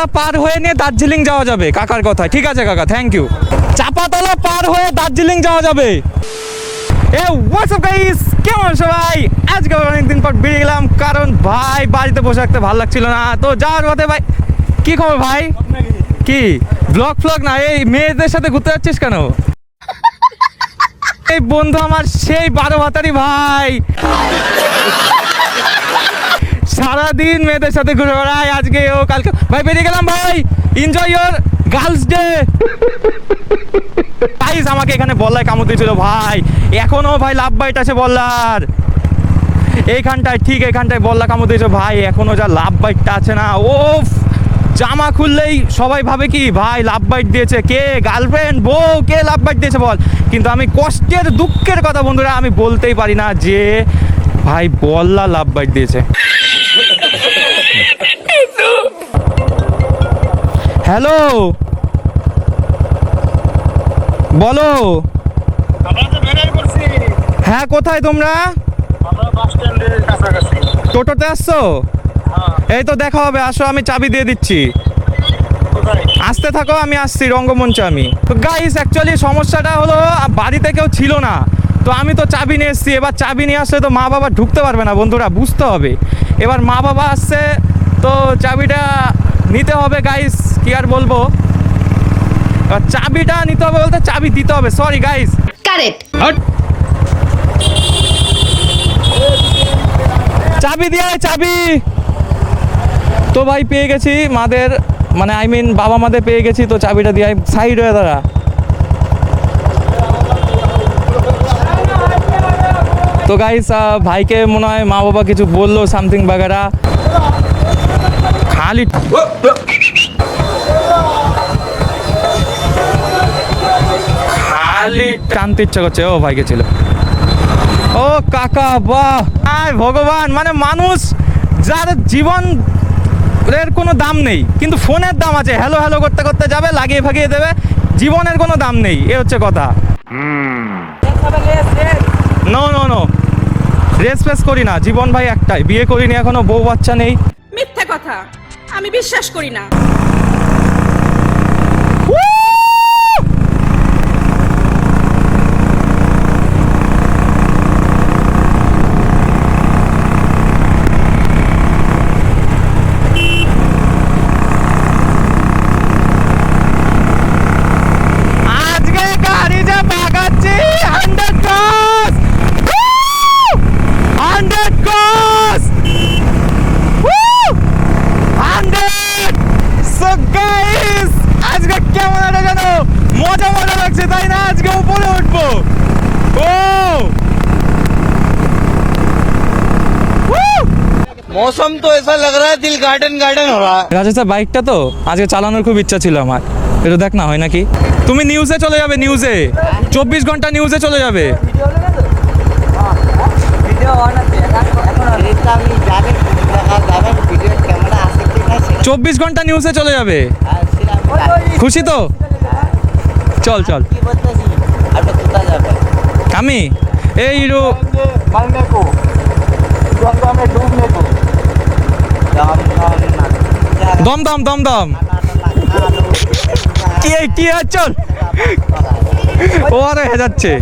চাপাতলা পার হয়ে নিয়ে দার্জিলিং যাওয়া যাবে। কাকার কথা। ঠিক আছে কাকা থ্যাংক ইউ চাপাতলা পার হয়ে দার্জিলিং যাওয়া যাবে। এ হোয়াটসঅ্যাপ গাইস কেমন সবাই? আজকে অনেকদিন পর বেরিয়ে গেলাম, কারণ ভাই বাড়িতে বসে থাকতে ভালো লাগছিল না। তো যাওয়ার পথে ভাই, কি খবর ভাই? কি? ব্লগ ফ্লগ না? এই মেয়েদের সাথে ঘুরতে যাচ্ছিস কেন? এই বন্ধু আমার সেই বারো ভাতারি ভাই। সারাদিন মেয়েদের সাথে ঘুরে বেড়ায় আজকে ও কালকে। ভাই, বেরিয়ে গেলাম, ভাই। Enjoy your girls day guys আমাকে এখানে বল্লায় কামড় দিয়েছিল, ভাই। এখনও, ভাই লাভ বাইট আছে বল্লার। এইখানটায়, ঠিক এইখানটায় বল্লা কামড় দিয়েছে, ভাই। এখনও যা লাভ বাইটটা আছে না। ও জামা খুললেই সবাই ভাবে কি, ভাই লাভ বাইট দিয়েছে। কে? গার্লফ্রেন্ড বউ? কে লাভ বাইট দিয়েছে বল? কিন্তু আমি কষ্টের, দুঃখের কথা বন্ধুরা, আমি বলতেই পারি না যে, ভাই, বল্লা লাভ বাইট দিয়েছে। হ্যালো। বলো। হ্যাঁ কোথায় তোমরা? টোটোতে আসছো? এই তো দেখা হবে, আসো, আমি চাবি দিয়ে দিচ্ছি। আসতে থাকো, আমি আসছি, রঙ্গমঞ্চে আমি। তো গাইস অ্যাকচুয়ালি সমস্যাটা হলো বাড়িতে কেউ ছিল না। তো আমি তো চাবি নিয়ে এসেছি, এবার চাবি নিয়ে আসলে তো মা বাবা ঢুকতে পারবে না, বন্ধুরা, বুঝতে হবে। এবার মা বাবা আসছে, তো চাবিটা নিতে হবে গাইস কি আর বলব? চাবিটা নিতে হবে বলতে চাবি দিতে হবে সরি গাইস Correct. চাবি দিয়ে চাবি। তো ভাই পেয়ে গেছি মাদের মানে আই মিন বাবা মাদের পেয়ে গেছি তো চাবিটা দিয়ে সাইড হয়ে দাঁড়া। তো গাইস ভাইকে মনে হয় মা বাবা কিছু বলল সামথিং বাগারা। খালি খালি টানতে ইচ্ছা করছে। ও ভাইকে ছিল ও কাকা, বাহ। আয় ভগবান মানে মানুষ যার জীবন এর কোনো দাম নেই, কিন্তু ফোনের দাম আছে। হ্যালো হ্যালো করতে করতে যাবে, লাগিয়ে ফাগিয়ে দেবে। জীবনের কোনো দাম নেই, এ হচ্ছে কথা। No no no race face করি না। জীবন ভাই একটাই। বিয়ে করিনি এখনও, বউ বাচ্চা নেই। মিথ্যে কথা। আমি বিশ্বাস করি না আজকে গাড়ি যে পাকাচ্ছি hundred cross hundred cross hundred so guys আজকে কেমন একটা যেন মজা মজা লাগছে তাই না আজকে উপরে উঠবো ও मौसम तो ऐसा लग रहा है दिल गार्डन गार्डन हो रहा है রাজেশ স্যার বাইকটা তো আজকে চালানোর খুব ইচ্ছা ছিল আমার একটু দেখ না হয় নাকি তুমি নিউজে চলে যাবে নিউজে চব্বিশ ঘন্টা নিউজে চলে যাবে ভিডিও অন আছে এখন এটা আমি যাবে দেখা যাবে ভিডিও ক্যামেরা আছে কি না সেটা চব্বিশ ঘন্টা নিউজে চলে যাবে আর সেটা আমি জানি। খুশি তো চল চল কি বলতেছি আপনি কোথায় যাবেন আমি এই রো मरने দমদম দমদম কি কি চল। ওরে হ্যাঁ, যাচ্ছে।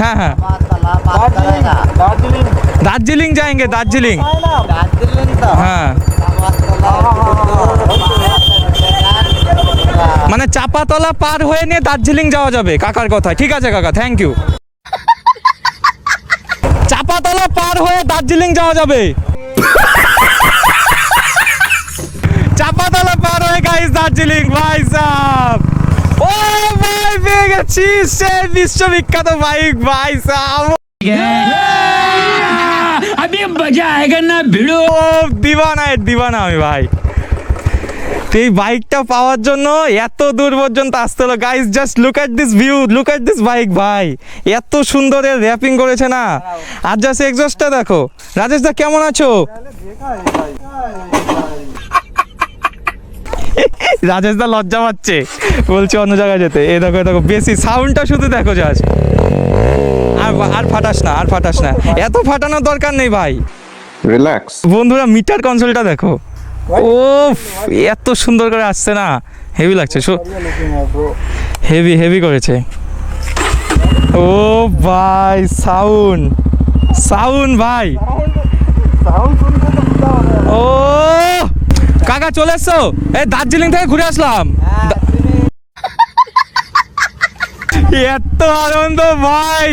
হ্যাঁ হ্যাঁ। দার্জিলিং যাएंगे দার্জিলিং। হ্যাঁ। মানে চাপাতলা পার হয়ে নিয়ে দার্জিলিং যাওয়া যাবে, কাকার কথা। ঠিক আছে, কাকা থ্যাংক ইউ চাপাতলা পার হয়ে দার্জিলিং যাওয়া যাবে। চাপাতলা পার হয়ে গাইস দার্জিলিং ভাই সাহ ও ভাই পেয়ে গেছি সে বিশ্ববিখ্যাত বাইক ভাই সাহ আমি মজা আয়েগা না ভিড়ো। দিবানা দিবানা আমি ভাই। তো এই বাইকটা পাওয়ার জন্য এত দূর পর্যন্ত আসতে হলো। Guys just look at this view look at this bike ভাই। এত সুন্দর এর র্যাপিং করেছে না। আর জাস্ট এক্সস্টটা দেখো। রাজেশ দা কেমন আছো? রাজেশ দা লজ্জা পাচ্ছে। বলছে অন্য জায়গায় যেতে। এ দেখো দেখো বেশি সাউন্ডটা শুধু দেখো জাস্ট আর আর ফাটাস না আর ফাটাস না। এত ফাটানোর দরকার নেই ভাই। Relax. বন্ধুরা মিটার কনসোলটা দেখো। ও এত সুন্দর করে আসছে না। হেভি লাগছে হেভি হেভি করেছে। ও ভাই সাউন্ড সাউন্ড ভাই ও চলে এসছো? এই দার্জিলিং থেকে ঘুরে আসলাম। এত আনন্দ ভাই।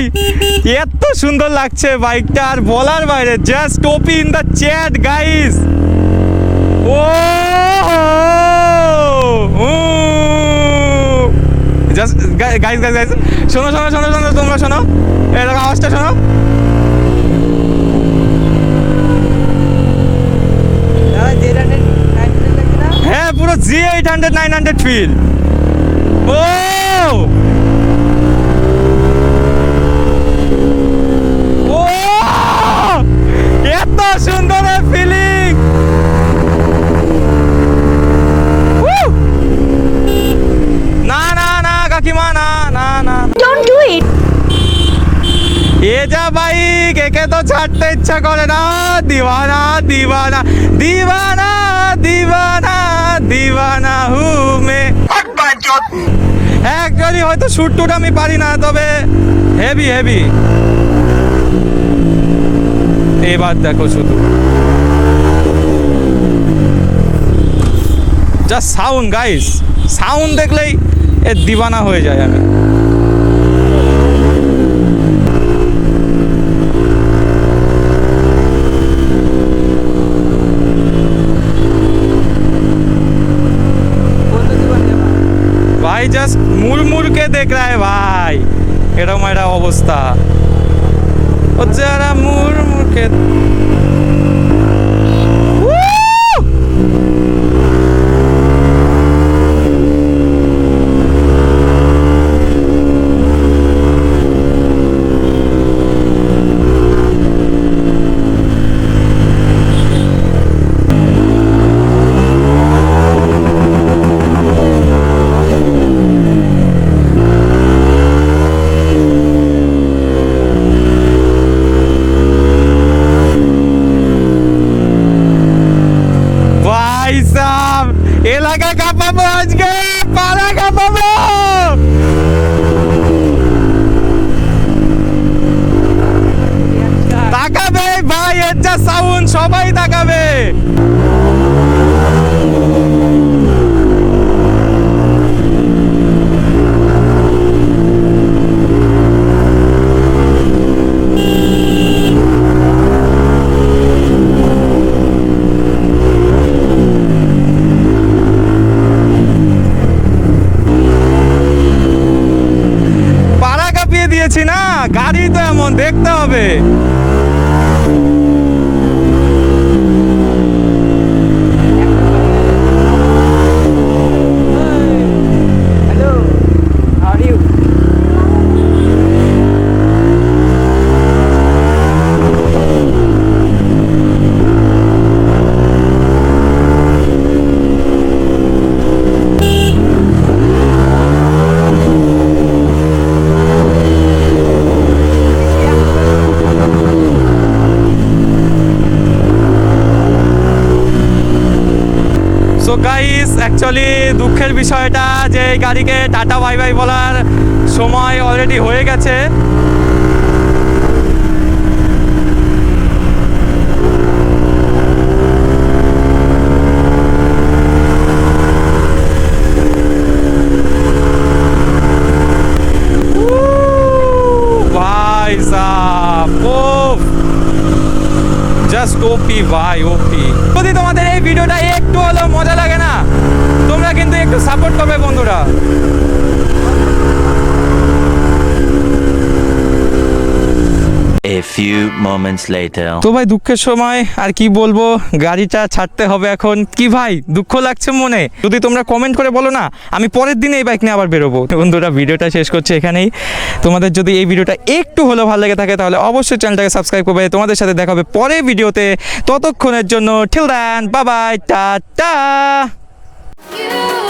এত সুন্দর লাগছে বাইকটা, আর বলার বাইরে জাস্ট টপি ইন দ্য চ্যাট গাইস ও জাস্ট গাইস গাইস গাইস শোনো শোনো শোনো শোনো, তোমরা শোনো। দেখো, আওয়াজটা শোনো দাদা যে রানের নাইনটি লাগছে না হ্যাঁ পুরো G eight hundred nine hundred feel ও এত সুন্দর ফিলিং না না না কাকিমা না না না ডোন্ট ডু ইট এ যা বাইক একে তো ছাড়তে ইচ্ছা করে না। দিওয়ানা দিওয়ানা দিওয়ানা দিওয়ানা। দিওয়ানা হু মে। একজনই হয়তো শুট টুট আমি পারি না, তবে হেভি হেভি এবার দেখো শুধু। জাস্ট সাউন্ড গাইস সাউন্ড দেখলেই এ দিবানা হয়ে যায় আমি বন্ধু জীবন যেমন ভাই জাস্ট মুড়মুড়কে দেখ রা ভাই। এরকম একটা অবস্থা। ও যারা মুড়মুড়কে Woo! ভাই সাহ এলাকা কাঁপাবো আজকে পাড়া কাঁপাবো তাকাবে এর যা সাউন্ড সবাই তাকাবে। দিয়েছি না গাড়ি তো এমন দেখতে হবে। সো গাইস অ্যাকচুয়ালি দুঃখের বিষয়টা যে এই গাড়িকে টাটা বাই বাই বলার সময় অলরেডি হয়ে গেছে। জাস্ট ওপি ভাই ওপি একটু সাপোর্ট বন্ধুরা। A few moments later. তো ভাই দুঃখের সময় আর কি বলব? গাড়িটা ছাড়তে হবে এখন। কি ভাই দুঃখ লাগছে মনে? যদি তোমরা কমেন্ট করে বলো না আমি পরের দিনে এই বাইক নিয়ে আবার বেরোবো। বন্ধুরা ভিডিওটা শেষ করছে এখানেই। তোমাদের যদি এই ভিডিওটা একটু হলেও ভালো লেগে থাকে তাহলে অবশ্যই চ্যানেলটাকে সাবস্ক্রাইব করবে। তোমাদের সাথে দেখা হবে পরের ভিডিওতে। ততক্ষণের জন্য ঠিল দেন বাবাই টাটা You